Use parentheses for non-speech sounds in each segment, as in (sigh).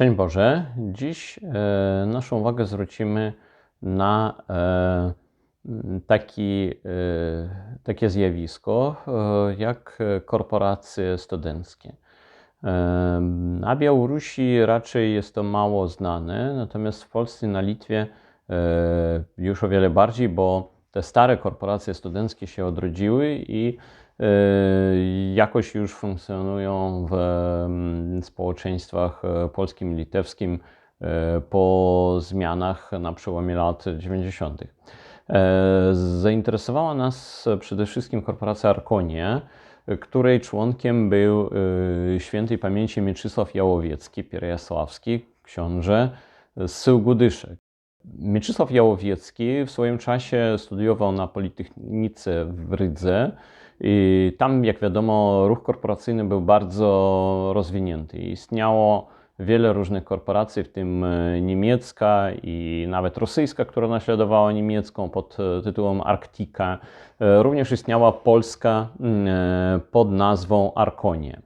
Szczęść Boże. Dziś e, naszą uwagę zwrócimy na e, taki, e, takie zjawisko e, jak korporacje studenckie. E, na Białorusi raczej jest to mało znane, natomiast w Polsce i na Litwie e, już o wiele bardziej, bo te stare korporacje studenckie się odrodziły i jakoś już funkcjonują w mm, społeczeństwach e, polskim i litewskim e, po zmianach na przełomie lat 90. E, Zainteresowała nas przede wszystkim korporacja Arkonie, której członkiem był e, świętej pamięci Mieczysław Jałowiecki, Pierjasławski, książę z Syłgudyszek. Mieczysław Jałowiecki w swoim czasie studiował na Politechnice w Rydze i tam, jak wiadomo, ruch korporacyjny był bardzo rozwinięty. Istniało wiele różnych korporacji, w tym e, niemiecka i nawet rosyjska, która naśladowała niemiecką pod e, tytułem Arktika. E, Również istniała polska pod nazwą Arkonie.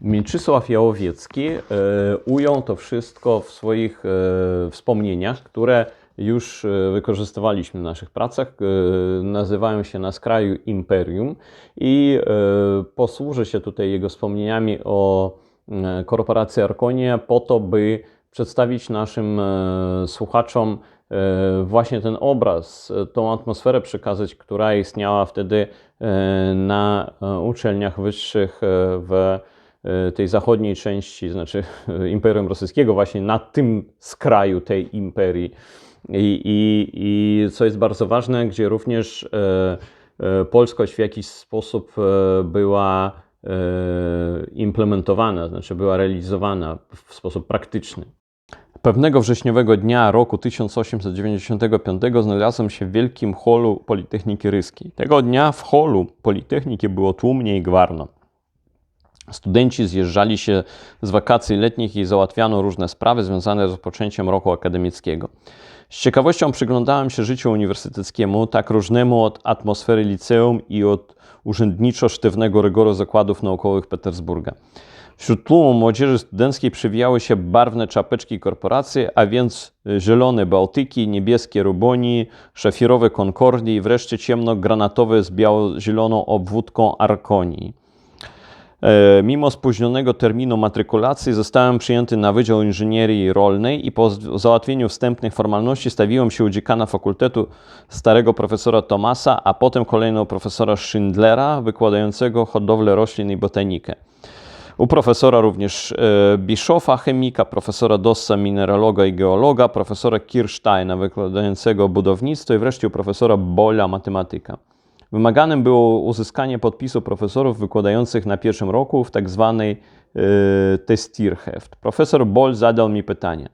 Mieczysław Jałowiecki ujął to wszystko w swoich wspomnieniach, które już e, wykorzystywaliśmy w naszych pracach. E, Nazywają się Na skraju imperium i e, posłużę się tutaj jego wspomnieniami o korporacji Arkonia po to, by przedstawić naszym słuchaczom właśnie ten obraz, tą atmosferę przekazać, która istniała wtedy na uczelniach wyższych w tej zachodniej części, znaczy (laughs) Imperium Rosyjskiego, właśnie na tym skraju tej imperii. I, i, i co jest bardzo ważne, gdzie również e, e, polskość w jakiś sposób e, była implementowana, znaczy była realizowana w sposób praktyczny. Pewnego wrześniowego dnia roku 1895 znalazłem się w wielkim holu Politechniki Ryskiej. Tego dnia w holu Politechniki było tłumnie i gwarno. Studenci zjeżdżali się z wakacji letnich i załatwiano różne sprawy związane z rozpoczęciem roku akademickiego. Z ciekawością przyglądałem się życiu uniwersyteckiemu, tak różnemu od atmosfery liceum i od urzędniczo-sztywnego rygoru zakładów naukowych Petersburga. Wśród tłumu młodzieży studenckiej przewijały się barwne czapeczki korporacji, a więc zielone Bałtyki, niebieskie Rubonii, szafirowe Concordii i wreszcie ciemno-granatowe z biało-zieloną obwódką Arkonii. E, Mimo spóźnionego terminu matrykulacji zostałem przyjęty na Wydział Inżynierii Rolnej i po załatwieniu wstępnych formalności stawiłem się u dziekana fakultetu starego profesora Tomasa, a potem kolejno profesora Schindlera, wykładającego hodowlę roślin i botanikę. U profesora również e, Bischofa, chemika, profesora Dossa, mineraloga i geologa, profesora Kirsteina, wykładającego budownictwo i wreszcie u profesora Bola, matematyka. Wymaganym było uzyskanie podpisu profesorów wykładających na pierwszym roku w tak zwanej e, Testierheft. Profesor Boll zadał mi pytanie.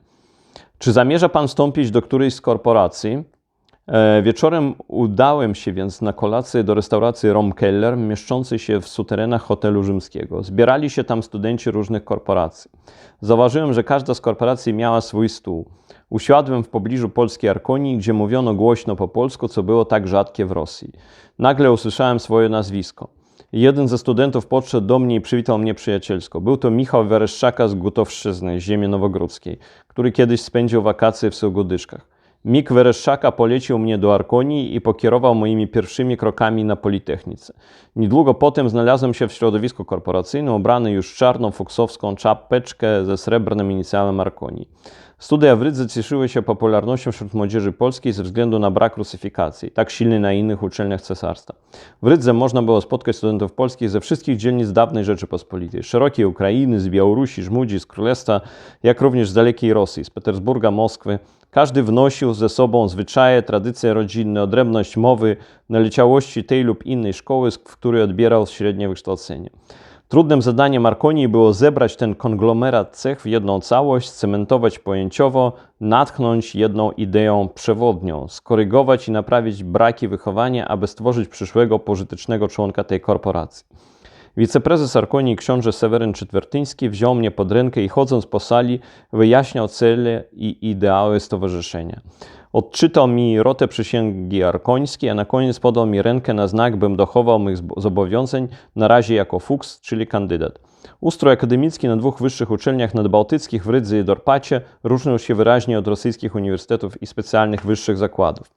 Czy zamierza pan wstąpić do którejś z korporacji? E, Wieczorem udałem się więc na kolację do restauracji Romkeller, mieszczącej się w suterenach hotelu rzymskiego. Zbierali się tam studenci różnych korporacji. Zauważyłem, że każda z korporacji miała swój stół. Usiadłem w pobliżu polskiej Arkonii, gdzie mówiono głośno po polsku, co było tak rzadkie w Rosji. Nagle usłyszałem swoje nazwisko. Jeden ze studentów podszedł do mnie i przywitał mnie przyjacielsko. Był to Michał Wereszczaka z Gutowszczyzny, ziemi nowogródzkiej, który kiedyś spędził wakacje w Sołgodyszkach. Mik Wereszczaka polecił mnie do Arkonii i pokierował moimi pierwszymi krokami na Politechnice. Niedługo potem znalazłem się w środowisku korporacyjnym, ubrany już czarną fuksowską czapeczkę ze srebrnym inicjałem Arkonii. Studia w Rydze cieszyły się popularnością wśród młodzieży polskiej ze względu na brak rusyfikacji, tak silny na innych uczelniach cesarstwa. W Rydze można było spotkać studentów polskich ze wszystkich dzielnic dawnej Rzeczypospolitej, szerokiej Ukrainy, z Białorusi, Żmudzi, z Królestwa, jak również z dalekiej Rosji, z Petersburga, Moskwy. Każdy wnosił ze sobą zwyczaje, tradycje rodzinne, odrębność mowy, naleciałości tej lub innej szkoły, w której odbierał średnie wykształcenie. Trudnym zadaniem Markonii było zebrać ten konglomerat cech w jedną całość, cementować pojęciowo, natchnąć jedną ideą przewodnią, skorygować i naprawić braki wychowania, aby stworzyć przyszłego pożytecznego członka tej korporacji. Wiceprezes Arkonii książę Seweryn Czytwertyński wziął mnie pod rękę i chodząc po sali wyjaśniał cele i ideały stowarzyszenia. Odczytał mi rotę przysięgi arkońskiej, a na koniec podał mi rękę na znak, bym dochował mych zobowiązań, na razie jako fuks, czyli kandydat. Ustrój akademicki na dwóch wyższych uczelniach nadbałtyckich w Rydze i Dorpacie różnił się wyraźnie od rosyjskich uniwersytetów i specjalnych wyższych zakładów.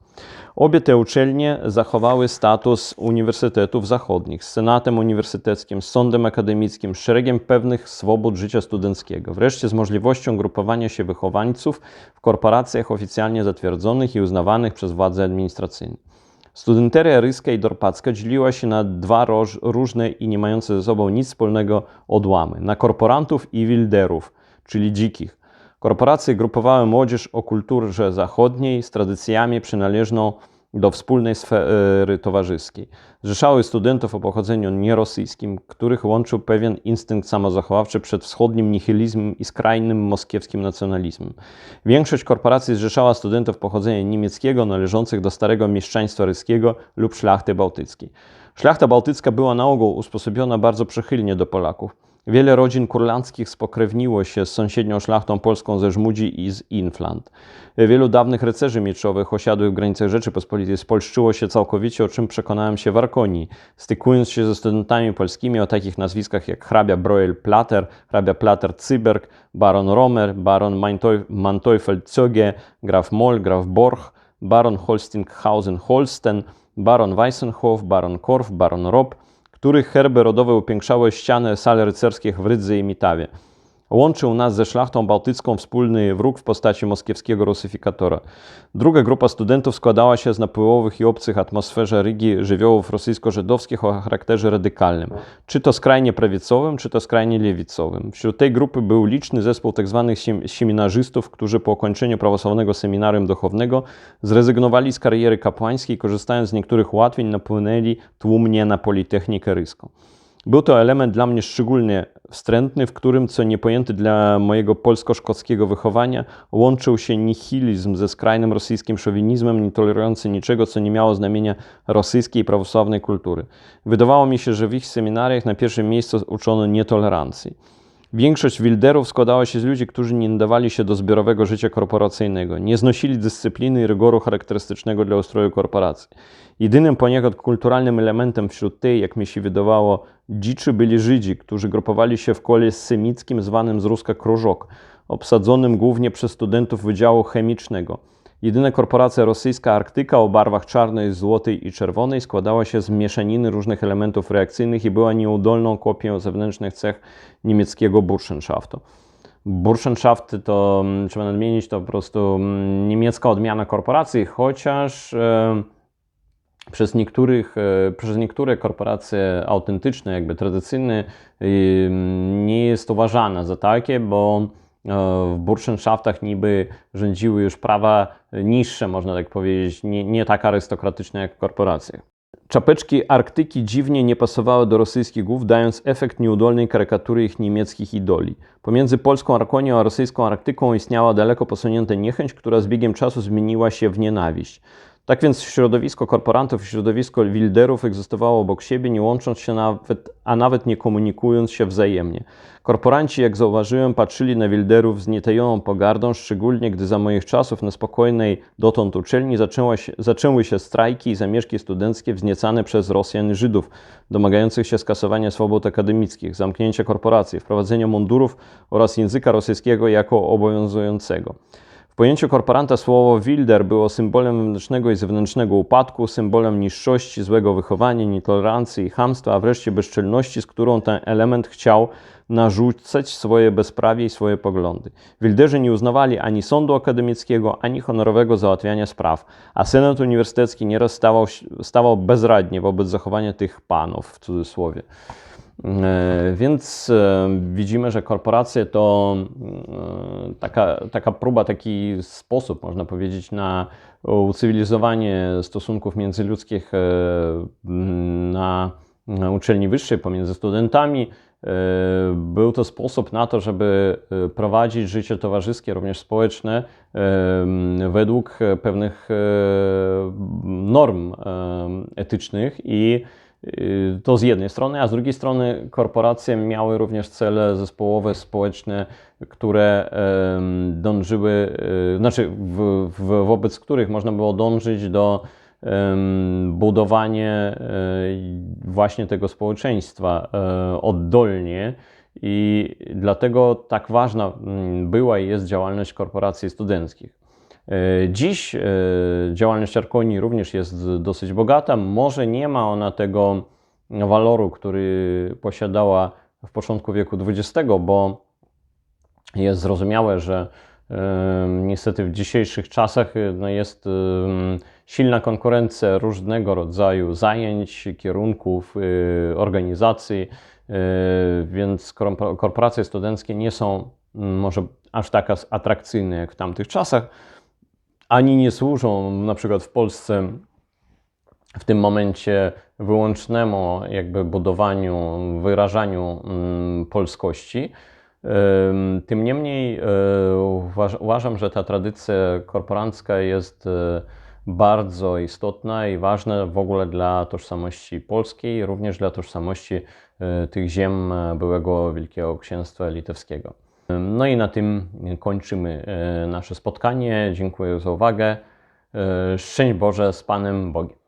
Obie te uczelnie zachowały status uniwersytetów zachodnich z senatem uniwersyteckim, z sądem akademickim, z szeregiem pewnych swobód życia studenckiego, wreszcie z możliwością grupowania się wychowańców w korporacjach oficjalnie zatwierdzonych i uznawanych przez władze administracyjne. Studenteria ryska i dorpacka dzieliła się na dwa różne i nie mające ze sobą nic wspólnego odłamy na korporantów i wilderów, czyli dzikich. Korporacje grupowały młodzież o kulturze zachodniej z tradycjami przynależną do wspólnej sfery towarzyskiej. Zrzeszały studentów o pochodzeniu nierosyjskim, których łączył pewien instynkt samozachowawczy przed wschodnim nihilizmem i skrajnym moskiewskim nacjonalizmem. Większość korporacji zrzeszała studentów pochodzenia niemieckiego należących do starego mieszczaństwa ryskiego lub szlachty bałtyckiej. Szlachta bałtycka była na ogół usposobiona bardzo przychylnie do Polaków. Wiele rodzin kurlandzkich spokrewniło się z sąsiednią szlachtą polską ze Żmudzi i z Inflant. Wielu dawnych rycerzy mieczowych osiadłych w granicach Rzeczypospolitej spolszczyło się całkowicie, o czym przekonałem się w Arkonii, stykując się ze studentami polskimi o takich nazwiskach jak hrabia Broel Plater, hrabia Plater Cyberg, baron Romer, baron Manteuffel-Zöge, graf Moll, graf Borch, baron Holstinghausen-Holsten, baron Weissenhof, baron Korf, baron Rob, których herby rodowe upiększały ściany sal rycerskich w Rydze i Mitawie. Łączył nas ze szlachtą bałtycką wspólny wróg w postaci moskiewskiego rusyfikatora. Druga grupa studentów składała się z napływowych i obcych atmosferze Rygi żywiołów rosyjsko-żydowskich o charakterze radykalnym, czy to skrajnie prawicowym, czy to skrajnie lewicowym. Wśród tej grupy był liczny zespół tzw. seminarzystów, którzy po ukończeniu prawosławnego seminarium duchownego zrezygnowali z kariery kapłańskiej, korzystając z niektórych ułatwień, napłynęli tłumnie na Politechnikę Ryską. Był to element dla mnie szczególnie wstrętny, w którym, co niepojęty dla mojego polsko-szkockiego wychowania, łączył się nihilizm ze skrajnym rosyjskim szowinizmem, nietolerujący niczego, co nie miało znamienia rosyjskiej prawosławnej kultury. Wydawało mi się, że w ich seminariach na pierwszym miejscu uczono nietolerancji. Większość wilderów składała się z ludzi, którzy nie nadawali się do zbiorowego życia korporacyjnego, nie znosili dyscypliny i rygoru charakterystycznego dla ustroju korporacji. Jedynym poniekąd kulturalnym elementem wśród tej, jak mi się wydawało, dziczy byli Żydzi, którzy grupowali się w kole semickim zwanym z Ruska Krużok, obsadzonym głównie przez studentów Wydziału Chemicznego. Jedyna korporacja rosyjska Arktyka o barwach czarnej, złotej i czerwonej składała się z mieszaniny różnych elementów reakcyjnych i była nieudolną kopią zewnętrznych cech niemieckiego Burschenschaftu. Burschenschaft to, mm, trzeba nadmienić, to po prostu mm, niemiecka odmiana korporacji, chociaż e, przez, niektórych, e, przez niektóre korporacje autentyczne, jakby tradycyjne, e, nie jest uważana za takie, bo w Burschenschaftach niby rządziły już prawa niższe, można tak powiedzieć, nie, nie tak arystokratyczne jak w korporacjach. Czapeczki Arktyki dziwnie nie pasowały do rosyjskich głów, dając efekt nieudolnej karykatury ich niemieckich idoli. Pomiędzy polską Arkonią a rosyjską Arktyką istniała daleko posunięta niechęć, która z biegiem czasu zmieniła się w nienawiść. Tak więc środowisko korporantów i środowisko wilderów egzystowało obok siebie, nie łącząc się nawet, a nawet nie komunikując się wzajemnie. Korporanci, jak zauważyłem, patrzyli na wilderów z nietajoną pogardą, szczególnie gdy za moich czasów na spokojnej dotąd uczelni się, zaczęły się strajki i zamieszki studenckie wzniecane przez Rosjan i Żydów, domagających się skasowania swobód akademickich, zamknięcia korporacji, wprowadzenia mundurów oraz języka rosyjskiego jako obowiązującego. W pojęciu korporanta słowo wilder było symbolem wewnętrznego i zewnętrznego upadku, symbolem niższości, złego wychowania, nietolerancji i hamstwa, a wreszcie bezczelności, z którą ten element chciał narzucać swoje bezprawie i swoje poglądy. Wilderzy nie uznawali ani sądu akademickiego, ani honorowego załatwiania spraw, a senat uniwersytecki nieraz stawał, stawał bezradnie wobec zachowania tych panów, w cudzysłowie. E, więc e, widzimy, że korporacje to e, taka, taka próba, taki sposób, można powiedzieć, na ucywilizowanie stosunków międzyludzkich na, uczelni wyższej pomiędzy studentami. Był to sposób na to, żeby prowadzić życie towarzyskie, również społeczne, według pewnych norm etycznych i to z jednej strony, a z drugiej strony korporacje miały również cele zespołowe, społeczne, które dążyły, y, znaczy w, w, wobec których można było dążyć do budowania y, właśnie tego społeczeństwa oddolnie i dlatego tak ważna mm, była i jest działalność korporacji studenckich. E, Dziś e, działalność Arkonii również jest dosyć bogata. Może nie ma ona tego waloru, który posiadała w początku wieku XX, bo jest zrozumiałe, że e, niestety w dzisiejszych czasach no, jest silna konkurencja różnego rodzaju zajęć, kierunków, organizacji, więc korpo- korporacje studenckie nie są może aż tak atrakcyjne jak w tamtych czasach, ani nie służą na przykład w Polsce w tym momencie wyłącznemu jakby budowaniu, wyrażaniu mm, polskości. Ym, Tym niemniej e, uważ- uważam, że ta tradycja korporancka jest e, bardzo istotna i ważna w ogóle dla tożsamości polskiej, również dla tożsamości e, tych ziem byłego Wielkiego Księstwa Litewskiego. No i na tym kończymy e, nasze spotkanie. Dziękuję za uwagę. E, Szczęść Boże z Panem Bogiem.